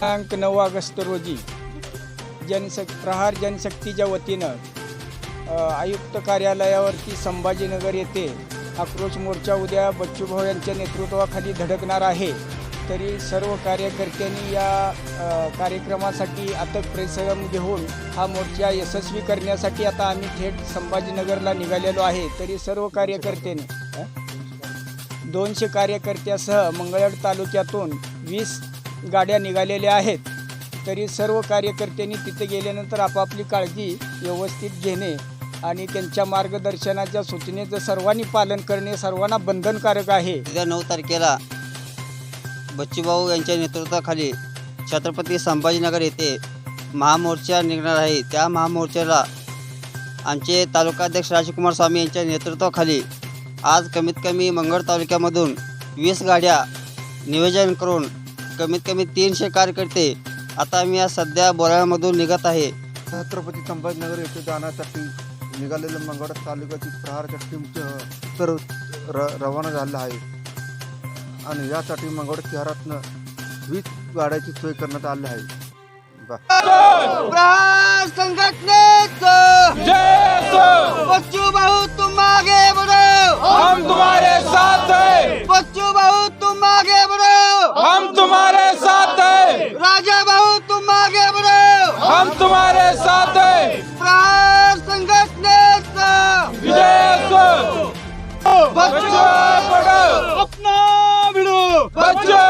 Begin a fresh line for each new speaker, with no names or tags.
दिनांक नऊ ऑगस्ट रोजी जनशक् प्रहार जनशक्तीच्या वतीनं आयुक्त कार्यालयावरती संभाजीनगर येथे आक्रोश मोर्चा उद्या बच्चूभाऊ यांच्या नेतृत्वाखाली धडकणार आहे. तरी सर्व कार्यकर्त्यांनी या कार्यक्रमासाठी अथक परिश्रम घेऊन हा मोर्चा यशस्वी करण्यासाठी आता आम्ही थेट संभाजीनगरला निघालेलो आहे. तरी सर्व कार्यकर्त्यांनी दोनशे कार्यकर्त्यासह मंगळवेढ तालुक्यातून वीस गाड्या निघालेल्या आहेत. तरी सर्व कार्यकर्त्यांनी तिथे गेल्यानंतर आपापली काळजी व्यवस्थित घेणे आणि त्यांच्या मार्गदर्शनाच्या सूचनेचं सर्वांनी पालन करणे सर्वांना बंधनकारक आहे.
उद्या नऊ तारखेला बच्चूभाऊ यांच्या नेतृत्वाखाली छत्रपती संभाजीनगर येथे महामोर्चा निघणार आहे. त्या महामोर्चाला आमचे तालुकाध्यक्ष राजकुमार स्वामी यांच्या नेतृत्वाखाली आज कमीत कमी मंगळ तालुक्यामधून वीस गाड्या नियोजन करून कमीत कमी तीनशे कार्यकर्ते आता मी आज सध्या बोराळ्यामधून निघत आहे.
छत्रपती संभाजीनगर येथे जाण्यासाठी निघालेलं मंगळ तालुक्यातील प्रहारच्या टीमचं तर र रवाना झालं आहे. आणि यासाठी मंगळ शहरातनं वीस गाड्याची सोय करण्यात आली आहे.
बच्चू भाऊ
हम तुम्हारे साथ है।
संघटनेचा
बच्चो पढ़ो। अपना भिड़ो। बच्चो।